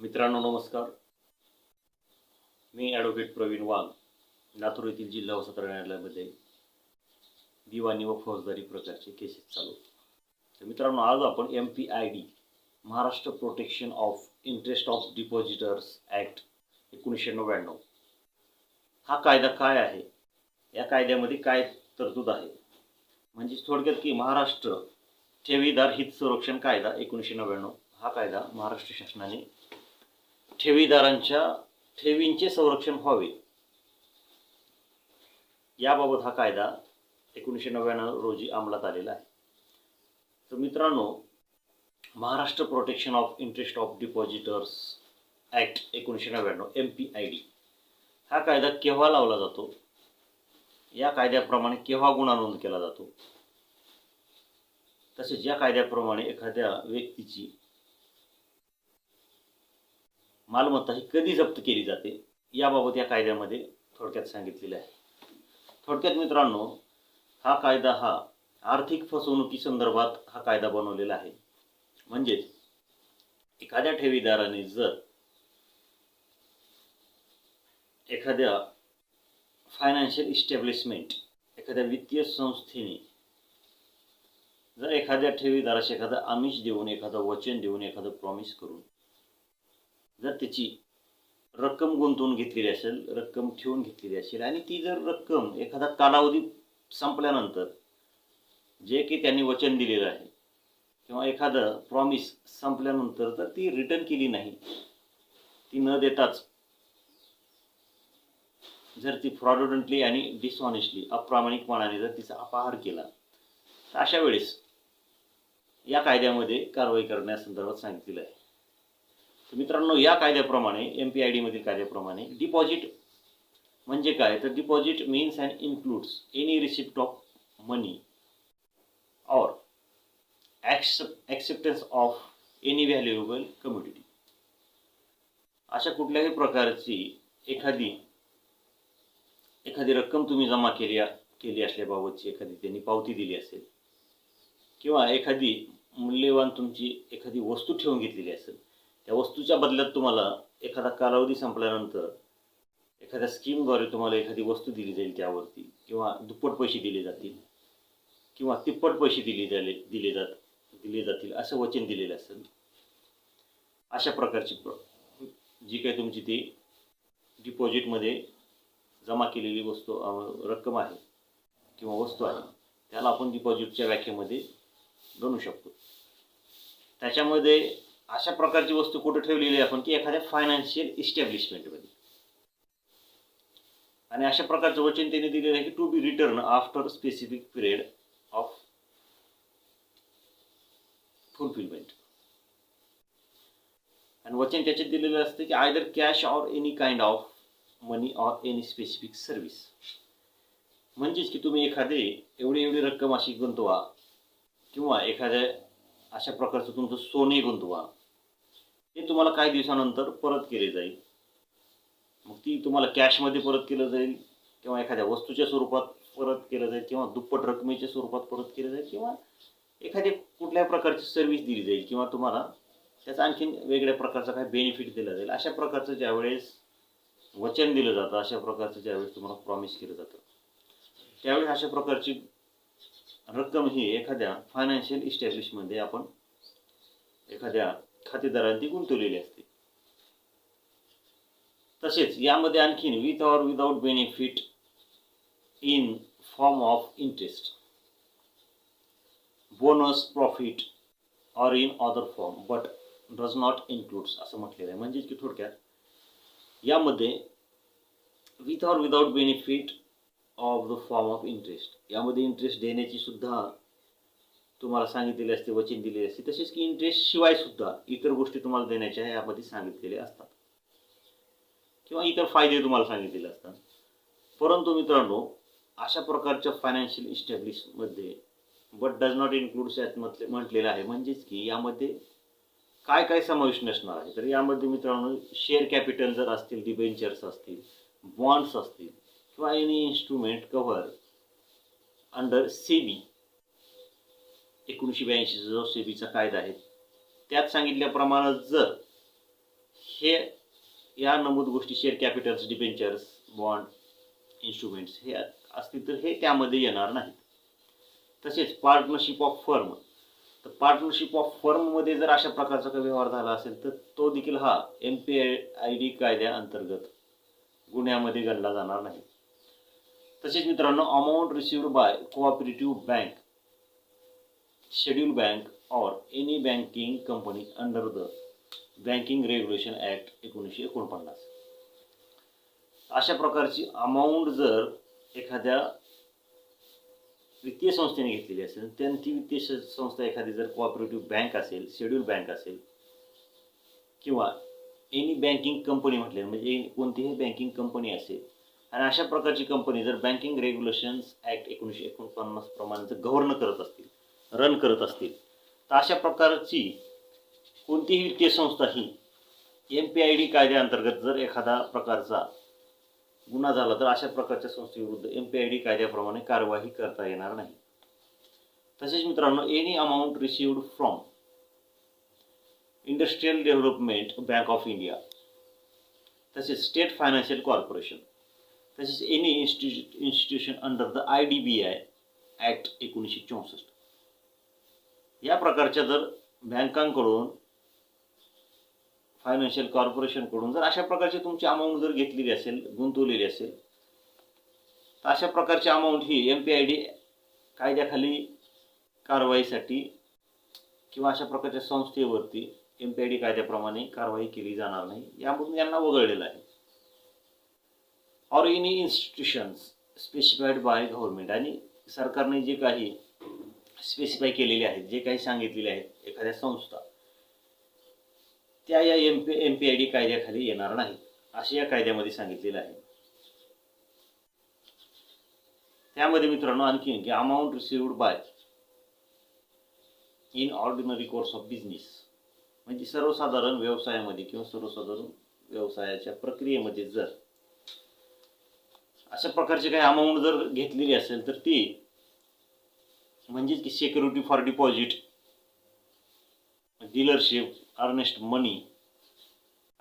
मित्रांनो नमस्कार. मी ॲडव्होकेट प्रवीण वाघ लातूर येथील जिल्हा व सत्र न्यायालयामध्ये दिवाणी व फौजदारी प्रकारचे केसेस चालू तर मित्रांनो आज आपण M P I D Maharashtra protection of interest of depositors act एकोणीसशे नव्याण्णव. हा कायदा काय आहे? या कायद्यामध्ये काय तरतूद आहे? म्हणजे थोडक्यात की महाराष्ट्र ठेवीदार हित संरक्षण कायदा एकोणीसशे नव्याण्णव हा कायदा महाराष्ट्र शासनाने ठेवीदारांच्या ठेवींचे संरक्षण व्हावे. याबाबत हा कायदा एकोणीसशे नव्याण्णव रोजी अंमलात आलेला आहे. तर मित्रांनो Maharashtra protection of interest of depositors act एकोणीसशे नव्याण्णव एम पी आय डी हा कायदा केव्हा लावला जातो? या कायद्याप्रमाणे केव्हा गुन्हा नोंद केला जातो? तसेच या कायद्याप्रमाणे एखाद्या व्यक्तीची मालमत्ता ही कधी जप्त केली जाते याबाबत या कायद्यामध्ये थोडक्यात सांगितलेले आहे. थोडक्यात मित्रांनो हा कायदा हा आर्थिक फसवणुकी संदर्भात हा कायदा बनवलेला आहे. म्हणजेच एखाद्या ठेवीदाराने जर एखाद्या फायनान्शियल इस्टॅब्लिशमेंट एखाद्या वित्तीय संस्थेने जर एखाद्या ठेवीदाराशी एखादं आमिष देऊन एखादं वचन देऊन एखादं प्रॉमिस करून जर त्याची रक्कम गुंतवून घेतलेली असेल रक्कम ठेवून घेतलेली असेल आणि ती जर रक्कम एखादा कालावधी संपल्यानंतर जे की त्यांनी वचन दिलेलं आहे किंवा एखादं प्रॉमिस संपल्यानंतर तर ती रिटर्न केली नाही ती न देताच जर ती फ्रॉडंटली आणि डिसऑनेस्टली अप्रामाणिकपणाने जर तिचा अपहार केला तर अशा वेळेस या कायद्यामध्ये कारवाई करण्यासंदर्भात सांगितलेलं आहे. मित्रांनो या कायद्याप्रमाणे एम पी आय डीमधील कायद्याप्रमाणे डिपॉझिट म्हणजे काय? तर deposit means and includes any receipt of money or acceptance of any valuable community अशा कुठल्याही प्रकारची एखादी एखादी रक्कम तुम्ही जमा केली केली असल्याबाबतची एखादी त्यांनी पावती दिली असेल किंवा एखादी मूल्यवान तुमची एखादी वस्तू ठेवून घेतलेली असेल त्या वस्तूच्या बदल्यात तुम्हाला एखादा कालावधी संपल्यानंतर एखाद्या स्कीमद्वारे तुम्हाला एखादी वस्तू दिली जाईल त्यावरती किंवा दुप्पट पैसे दिले जातील किंवा तिप्पट पैसे दिले जाले दिले जात दिले जातील असं वचन दिलेलं असेल. अशा प्रकारची प्र जी काही तुमची ती डिपॉझिटमध्ये जमा केलेली वस्तू रक्कम आहे किंवा वस्तू आहे त्याला आपण डिपॉझिटच्या व्याख्येमध्ये गणू शकतो. त्याच्यामध्ये अशा प्रकारची वस्तू कुठं ठेवलेली आहे आपण की एखाद्या फायनान्शियल इस्टॅब्लिशमेंटमध्ये आणि अशा प्रकारचं वचन त्यांनी दिलेलं आहे की to be return after specific period of fulfilment आणि वचन त्याच्यात दिलेलं असतं की either cash or any kind of money or any specific service म्हणजेच की तुम्ही एखादे एवढी एवढी रक्कम अशी गुंतवा किंवा एखाद्या अशा प्रकारचं तुमचं सोने गुंतवा. ते तुम्हाला काही दिवसानंतर परत केले जाईल. मग ती तुम्हाला कॅशमध्ये परत केलं जाईल किंवा एखाद्या वस्तूच्या स्वरूपात परत केलं जाईल किंवा दुप्पट रकमेच्या स्वरूपात परत केलं जाईल किंवा एखाद्या कुठल्याही प्रकारची सर्व्हिस दिली जाईल किंवा तुम्हाला त्याचा आणखीन वेगळ्या प्रकारचा काही बेनिफिट दिला जाईल. अशा प्रकारचं ज्यावेळेस वचन दिलं जातं अशा प्रकारचं ज्यावेळेस तुम्हाला प्रॉमिस केलं जातं. त्यावेळेस अशा प्रकारची रक्कम ही एखाद्या फायनान्शियल इस्टॅब्लिशमध्ये आपण एखाद्या खातेदारांनी गुंतवलेली असते. तसेच यामध्ये आणखीन with or without benefit in form of interest bonus profit or in other form but does not includes असं म्हटलेलं आहे. म्हणजेच की थोडक्यात यामध्ये with or without benefit of the form of interest यामध्ये इंटरेस्ट देण्याची सुद्धा तुम्हाला सांगितलेले असते वचन दिलेले असते. तसेच की इंटरेस्ट शिवाय सुद्धा इतर गोष्टी तुम्हाला देण्याच्या यामध्ये सांगितलेल्या असतात. किंवा इतर फायदे तुम्हाला सांगितलेले असतात. परंतु मित्रांनो अशा प्रकारच्या फायनान्शियल इस्टॅब्लिशमध्ये बट डज नॉट इन्क्लूड्स यात म्हटले म्हटलेलं आहे. म्हणजेच की यामध्ये काय काय समावेश नसणार आहे. तर यामध्ये मित्रांनो शेअर कॅपिटल जर असतील डिबेंचर्स असतील बॉन्ड्स असतील किंवा any instrument cover under SEBI एकोणीसशे ब्याऐंशीचा जो सेबीचा कायदा आहे त्यात सांगितल्याप्रमाणे जर हे या नमूद गोष्टी share capitals debentures bond instruments हे असतील तर हे त्यामध्ये येणार नाहीत. तसेच पार्टनरशिप ऑफ फर्म तर पार्टनरशिप ऑफ फर्ममध्ये जर अशा प्रकारचा काही व्यवहार झाला असेल तर तो देखील हा एम पी आय डी कायद्याअंतर्गत गुन्ह्यामध्ये गणला जाणार नाही. तसेच मित्रांनो amount received by cooperative bank schedule bank or any banking company under the banking regulation act एकोणीसशे एकोणपन्नास. अशा प्रकारची अमाऊंट जर एखाद्या वित्तीय संस्थेने घेतलेली असेल तर ती वित्तीय संस्था एखादी जर कोऑपरेटिव्ह बँक असेल शेड्यूल बँक असेल किंवा एनी बँकिंग कंपनी म्हटले म्हणजे कोणतीही बँकिंग कंपनी असेल आणि अशा प्रकारची कंपनी जर बँकिंग रेग्युलेशन्स ॲक्ट एकोणीसशे एकोणपन्नास प्रमाणे जर गव्हर्न करत असतील रन करत असतील. तर अशा प्रकारची कोणतीही वित्तीय संस्था ही एम पी आय डी कायद्याअंतर्गत जर एखादा प्रकारचा गुन्हा झाला तर अशा प्रकारच्या संस्थेविरुद्ध एम पी आय डी कायद्याप्रमाणे कारवाई करता येणार नाही. तसेच मित्रांनो any amount received from industrial development bank of India तसेच स्टेट फायनान्शियल कॉर्पोरेशन तसेच any institute institution under the I D B I act एकोणीसशे चौसष्ट. या प्रकारच्या जर बँकांकडून फायनान्शियल कॉर्पोरेशनकडून जर अशा प्रकारची तुमची अमाऊंट जर घेतलेली असेल गुंतवलेली असेल तर अशा प्रकारची अमाऊंट ही एम पी आय डी कायद्याखाली कारवाईसाठी किंवा अशा प्रकारच्या संस्थेवरती एम पी आय डी कायद्याप्रमाणे कारवाई केली जाणार नाही यामधून यांना वगळलेलं आहे. Or any institutions specified by government आणि सरकारने जे काही स्पेसिफाय केलेले आहेत जे काही सांगितलेले आहेत एखाद्या संस्था त्या या M P M P I D कायद्याखाली येणार नाहीत असे या कायद्यामध्ये सांगितलेलं आहे. त्यामध्ये मित्रांनो आणखीन की amount received by in ordinary course of business म्हणजे सर्वसाधारण व्यवसायामध्ये किंवा सर्वसाधारण व्यवसायाच्या प्रक्रियेमध्ये जर अशा प्रकारची काही अमाऊंट जर घेतलेली असेल तर ती म्हणजेच की security for deposit dealership earnest money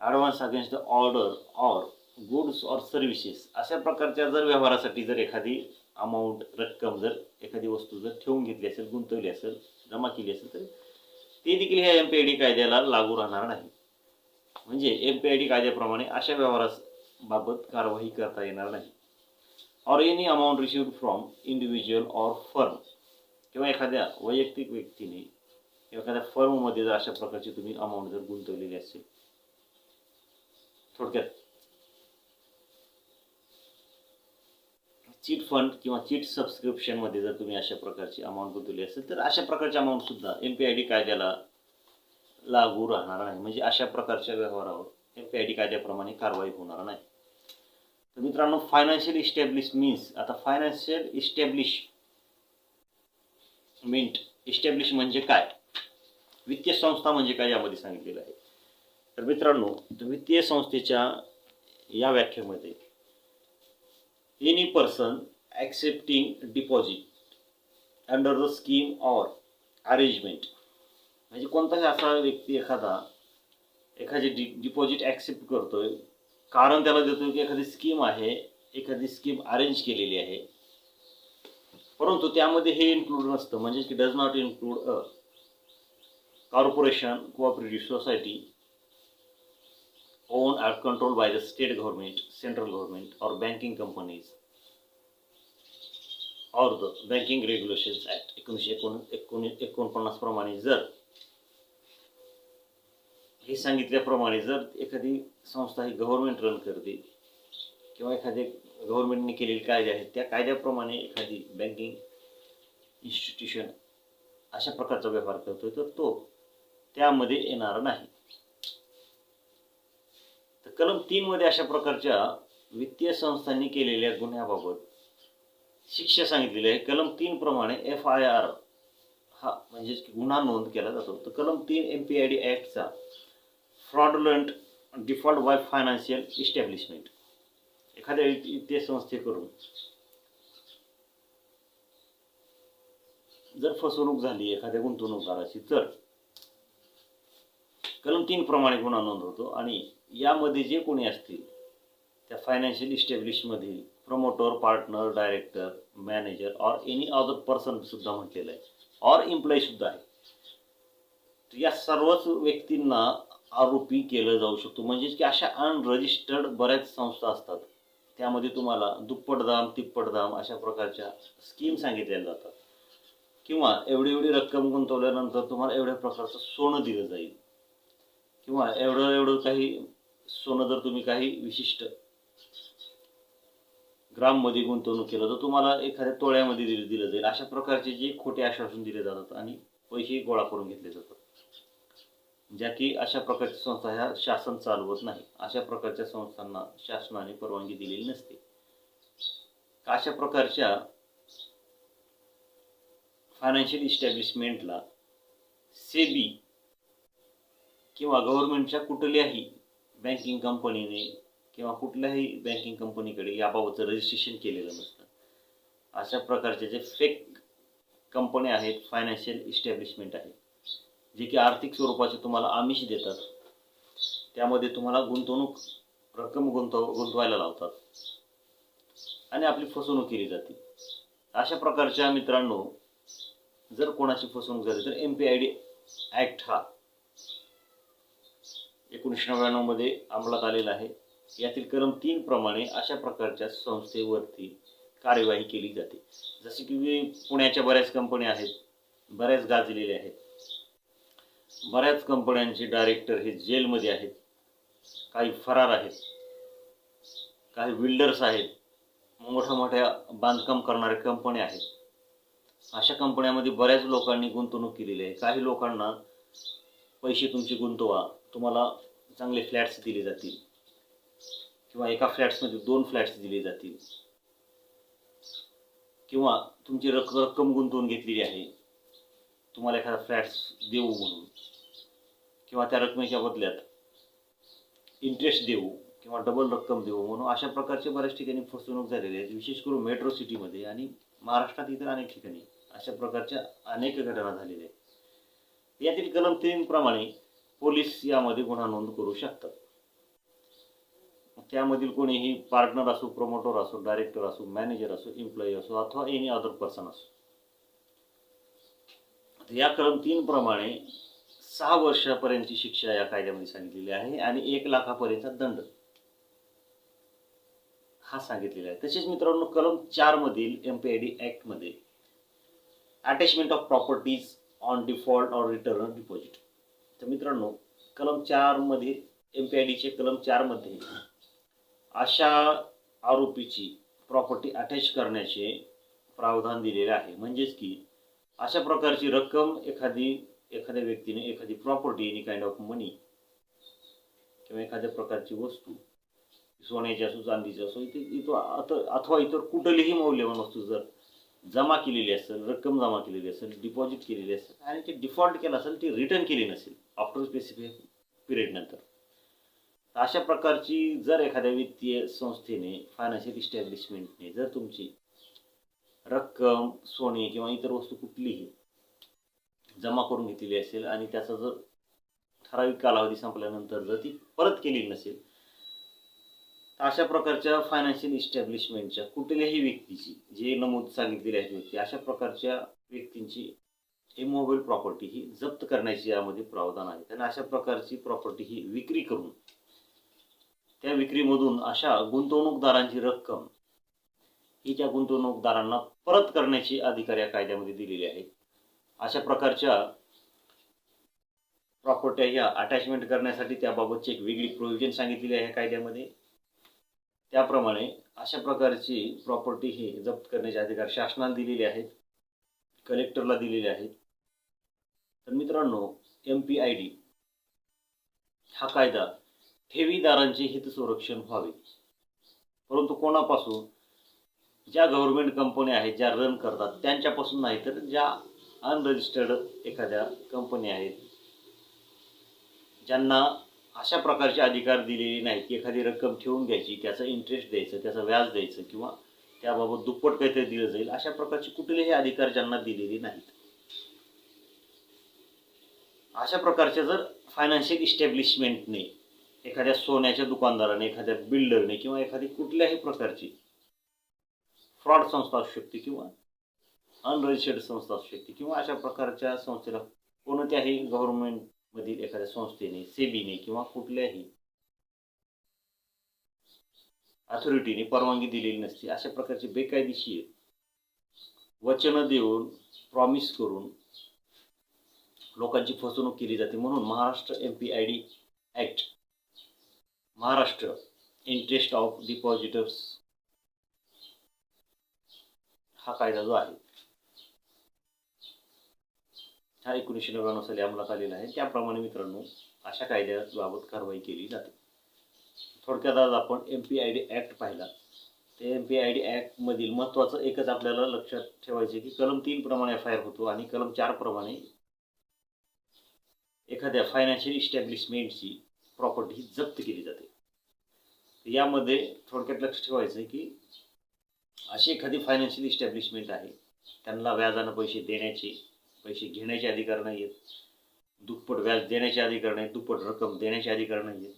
advance against the order or goods or services अशा प्रकारच्या जर व्यवहारासाठी जर एखादी अमाऊंट रक्कम जर एखादी वस्तू जर ठेवून घेतली असेल गुंतवली असेल जमा केली असेल तर ते देखील ह्या एम पी आय डी कायद्याला लागू राहणार नाही. म्हणजे एम पी आय डी कायद्याप्रमाणे अशा व्यवहाराबाबत कारवाई करता येणार नाही. Or any amount receive from individual or firm किंवा एखाद्या वैयक्तिक व्यक्तीने किंवा एखाद्या फर्ममध्ये जर अशा प्रकारची तुम्ही अमाऊंट जर गुंतवलेली असेल थोडक्यात चीट फंड किंवा चीट सबस्क्रिप्शनमध्ये जर तुम्ही अशा प्रकारची अमाऊंट गुंतवली असेल तर अशा प्रकारची अमाऊंट सुद्धा एम पी आय डी कायद्याला लागू राहणार नाही. म्हणजे अशा प्रकारच्या व्यवहारावर एम पी आय डी कायद्याप्रमाणे कारवाई होणार नाही. तर मित्रांनो फायनान्शियल इस्टॅब्लिश मीन्स आता फायनान्शियल इस्टॅब्लिश मिंट इस्टॅब्लिश म्हणजे काय? वित्तीय संस्था म्हणजे काय यामध्ये सांगितलेलं आहे. तर मित्रांनो वित्तीय संस्थेच्या या व्याख्येमध्ये any person accepting deposit under the scheme or arrangement म्हणजे कोणताही असा व्यक्ती एखादा एखादी डि डिपॉझिट ॲक्सेप्ट करतोय कारण त्याला देतोय की एखादी स्कीम आहे एखादी स्कीम अरेंज केलेली आहे परंतु त्यामध्ये हे इन्क्लूड नसतं. म्हणजे की does not include a corporation cooperative society owned or controlled by the state government, central government, or banking companies, or the Banking Regulations Act एकोणीसशे एकोण एकोणीस एकोणपन्नास प्रमाणे जर हे सांगितल्याप्रमाणे जर एखादी संस्था ही गव्हर्नमेंट रन करते किंवा एखादे गव्हर्नमेंटने केलेले कायदे आहेत त्या कायद्याप्रमाणे एखादी बँकिंग इन्स्टिट्यूशन अशा प्रकारचा व्यवहार करतोय तर तो त्यामध्ये येणार नाही. तर कलम तीन मध्ये अशा प्रकारच्या वित्तीय संस्थांनी केलेल्या गुन्ह्याबाबत शिक्षा सांगितलेली आहे. कलम तीन प्रमाणे एफ आय आर हा म्हणजेच की गुन्हा नोंद केला जातो. तर कलम तीन M P I D ॲक्टचा fraudulent default by financial establishment एखाद्या वित्त- वित्तीय संस्थेकडून जर फसवणूक झाली एखाद्या गुंतवणूकदाराची तर. कलम तीन प्रमाणे गुन्हा नोंद होतो आणि यामध्ये जे कोणी असतील त्या financial इस्टॅब्लिशमधील promoter partner director manager or any other person सुद्धा म्हटलेलं आहे. ऑर एम्प्लॉई सुद्धा आहे. या सर्वच व्यक्तींना आरोपी केलं जाऊ शकतो. म्हणजेच की अशा अनरजिस्टर्ड बऱ्याच संस्था असतात. त्यामध्ये तुम्हाला दुप्पट दाम तिप्पट दाम अशा प्रकारच्या स्कीम सांगितल्या जातात. किंवा एवढी एवढी रक्कम गुंतवल्यानंतर तुम्हाला एवढ्या प्रकारचं सोनं दिलं जाईल. किंवा एवढं एवढं काही सोनं जर तुम्ही काही विशिष्ट ग्राममध्ये गुंतवणूक केलं तर तुम्हाला एखाद्या तोळ्यामध्ये दिलं दिलं जाईल. अशा प्रकारचे जे खोटे आश्वासन दिले जातात आणि पैसे गोळा करून घेतले जातात. ज्या की अशा प्रकारच्या संस्था ह्या शासन चालवत नाही. अशा प्रकारच्या संस्थांना शासनाने परवानगी दिलेली नसते. अशा प्रकारच्या फायनान्शियल इस्टॅब्लिशमेंटला सेबी किंवा गव्हर्नमेंटच्या कुठल्याही बँकिंग कंपनीने किंवा कुठल्याही बँकिंग कंपनीकडे याबाबतचं रजिस्ट्रेशन केलेलं नसतं. अशा प्रकारचे जे फेक कंपन्या आहेत फायनान्शियल इस्टॅब्लिशमेंट आहेत. जे की आर्थिक स्वरूपाचे तुम्हाला आमिष देतात त्यामध्ये तुम्हाला गुंतवणूक रक्कम गुंतव गुंतवायला लावतात. आणि आपली फसवणूक केली जाते. अशा प्रकारच्या मित्रांनो जर कोणाची फसवणूक झाली तर M P I D act हा एकोणीसशे नव्याण्णवमध्ये अंमलात आलेला आहे. यातील कलम तीन प्रमाणे अशा प्रकारच्या संस्थेवरती कार्यवाही केली जाते. जसे की पुण्याच्या बऱ्याच कंपन्या आहेत बऱ्याच गाजलेल्या आहेत. बऱ्याच कंपन्यांचे डायरेक्टर हे जेलमध्ये आहेत. काही फरार आहेत. काही बिल्डर्स आहेत. मोठ्या मोठ्या बांधकाम करणाऱ्या कंपन्या आहेत. अशा कंपन्यामध्ये बऱ्याच लोकांनी गुंतवणूक केलेली आहे. काही लोकांना पैसे तुमचे गुंतवा. तुम्हाला चांगले फ्लॅट्स दिले जातील. किंवा एका फ्लॅट्समध्ये दोन फ्लॅट्स दिले जातील. किंवा तुमची रक रक्कम गुंतवून घेतलेली आहे. तुम्हाला एखादा फ्लॅट्स देऊ म्हणून किंवा त्या रकमेच्या बदल्यात इंटरेस्ट देऊ किंवा डबल रक्कम देऊ म्हणून अशा प्रकारचे बऱ्याच ठिकाणी फसवणूक झालेली आहे. विशेष करून मेट्रो सिटीमध्ये आणि महाराष्ट्रात इतर अनेक ठिकाणी अशा प्रकारच्या अनेक घटना झालेल्या आहेत. यातील कलम तीनप्रमाणे पोलीस यामध्ये गुन्हा नोंद करू शकतात. त्यामधील कोणीही पार्टनर असो प्रमोटर असो डायरेक्टर असो मॅनेजर असो एम्प्लॉई असो अथवा एनी अदर पर्सन असो. या कलम तीन प्रमाणे सहा वर्षापर्यंतची शिक्षा या कायद्यामध्ये सांगितलेली आहे आणि एक लाखापर्यंतचा दंड हा सांगितलेला आहे. तसेच मित्रांनो कलम चार मधील M P I D ऍक्टमध्ये attachment of properties on default or return deposit तर मित्रांनो कलम चारमध्ये एम पी आय डीचे कलम चारमध्ये अशा आरोपीची प्रॉपर्टी अटॅच करण्याचे प्रावधान दिलेले आहे. म्हणजेच की अशा प्रकारची रक्कम एखादी एखाद्या व्यक्तीने एखादी property any kind of money किंवा एखाद्या प्रकारची वस्तू सोन्याची असो चांदीची असो इथे इथं अथवा इतर कुठलीही मौल्यवान वस्तू जर जमा केलेली असेल रक्कम जमा केलेली असेल डिपॉझिट केलेली असेल आणि ते डिफॉल्ट केलं असेल ती रिटर्न केली नसेल आफ्टर स्पेसिफिक पिरियड नंतर. अशा प्रकारची जर एखाद्या वित्तीय संस्थेने फायनान्शियल इस्टॅब्लिशमेंटने जर तुमची रक्कम सोने किंवा इतर वस्तू कुठलीही जमा करून घेतलेली असेल आणि त्याचा जर ठराविक कालावधी संपल्यानंतर जर ती परत केलेली नसेल तर अशा प्रकारच्या फायनान्शियल इस्टॅब्लिशमेंटच्या कुठल्याही व्यक्तीची जे नमूद सांगितलेली आहेत व्यक्ती अशा प्रकारच्या व्यक्तींची इमोबाईल प्रॉपर्टी ही जप्त करण्याची यामध्ये प्रावधान आहे. आणि अशा प्रकारची प्रॉपर्टी ही विक्री करून त्या विक्रीमधून अशा गुंतवणूकदारांची रक्कम ही त्या गुंतवणूकदारांना परत करण्याची अधिकार या कायद्यामध्ये दिलेले आहेत. अशा प्रकारच्या प्रॉपर्ट्या ह्या अटॅचमेंट करण्यासाठी त्याबाबतची एक वेगळी प्रोव्हिजन सांगितलेली आहे कायद्यामध्ये. त्याप्रमाणे अशा प्रकारची प्रॉपर्टी ही जप्त करण्याचे अधिकार शासनाला दिलेले आहेत कलेक्टरला दिलेले आहेत. तर मित्रांनो एम पी आय डी हा कायदा ठेवीदारांचे हितसंरक्षण व्हावे. परंतु कोणापासून? ज्या गव्हर्नमेंट कंपन्या आहेत ज्या रन करतात त्यांच्यापासून नाही तर ज्या अनरजिस्टर्ड एखाद्या कंपनी आहेत ज्यांना अशा प्रकारचे अधिकार दिलेले नाहीत की एखादी रक्कम ठेवून घ्यायची त्याचा इंटरेस्ट द्यायचं त्याचं व्याज द्यायचं किंवा त्याबाबत दुप्पट काहीतरी दिलं जाईल अशा प्रकारचे कुठलेही अधिकार ज्यांना दिलेले नाहीत. अशा प्रकारच्या जर फायनान्शियल इस्टॅब्लिशमेंटने एखाद्या सोन्याच्या दुकानदाराने एखाद्या बिल्डरने किंवा एखादी कुठल्याही प्रकारची फ्रॉड संस्था असू शकते किंवा अनरजिस्टर्ड संस्था असू शकते किंवा अशा प्रकारच्या संस्थेला कोणत्याही गव्हर्नमेंटमधील एखाद्या संस्थेने सेबीने किंवा कुठल्याही अथॉरिटीने परवानगी दिलेली नसते. अशा प्रकारचे बेकायदेशीर वचनं देऊन प्रॉमिस करून लोकांची फसवणूक केली जाते. म्हणून Maharashtra M P I D act Maharashtra interest of depositors हा कायदा जो आहे. हा एकोणीसशे नव्याण्णव साली अंमलात आलेला आहे. त्याप्रमाणे मित्रांनो अशा कायद्याबाबत कारवाई केली जाते. थोडक्यात आज आपण M P I D act पाहिला. ते एम पी आय डी ॲक्टमधील महत्त्वाचं एकच आपल्याला लक्षात ठेवायचे की कलम तीन प्रमाणे एफ आय आर होतो आणि कलम चार प्रमाणे एखाद्या फायनान्शियल इस्टॅब्लिशमेंटची प्रॉपर्टी ही जप्त केली जाते. यामध्ये थोडक्यात लक्ष ठेवायचं आहे की अशी एखादी फायनान्शियल इस्टॅब्लिशमेंट आहे. त्यांना व्याजानं पैसे देण्याचे पैसे घेण्याचे अधिकार नाही आहेत. दुप्पट व्याज देण्याचे अधिकार नाही दुप्पट रक्कम देण्याचे अधिकार नाही आहेत.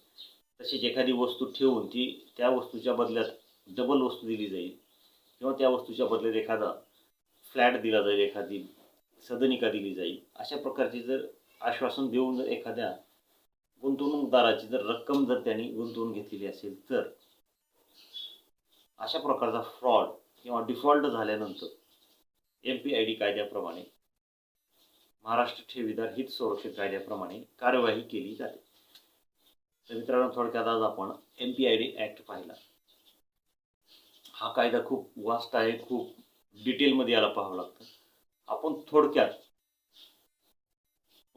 तसेच एखादी वस्तू ठेवून ती त्या वस्तूच्या बदल्यात डबल वस्तू दिली जाईल. किंवा त्या वस्तूच्या बदल्यात एखादा फ्लॅट दिला जाईल एखादी सदनिका दिली जाईल. अशा प्रकारची जर आश्वासन देऊन जर एखाद्या गुंतवणूकदाराची जर रक्कम जर त्यांनी गुंतवून घेतलेली असेल तर अशा प्रकारचा फ्रॉड किंवा डिफॉल्ट झाल्यानंतर एम पी आय डी कायद्याप्रमाणे महाराष्ट्र ठेवीदार हित संरक्षण कायद्याप्रमाणे कार्यवाही केली जाते. तर मित्रांनो थोडक्यात आज आपण M P I D act पाहिला. हा कायदा खूप वास्ट आहे खूप डिटेलमध्ये याला पाहावं लागतं. आपण थोडक्यात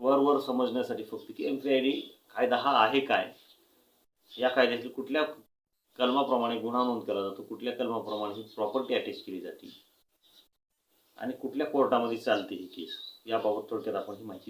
वर वर समजण्यासाठी फक्त की एम पी आय डी कायदा हा आहे काय? या कायद्यातील कुठल्या कलमाप्रमाणे गुन्हा नोंद केला जातो. कुठल्या कलमाप्रमाणे ही प्रॉपर्टी अटॅच केली जाते? आणि कुठल्या कोर्टामध्ये चालते ही केस याबाबत थोडक्यात आपण ही माहिती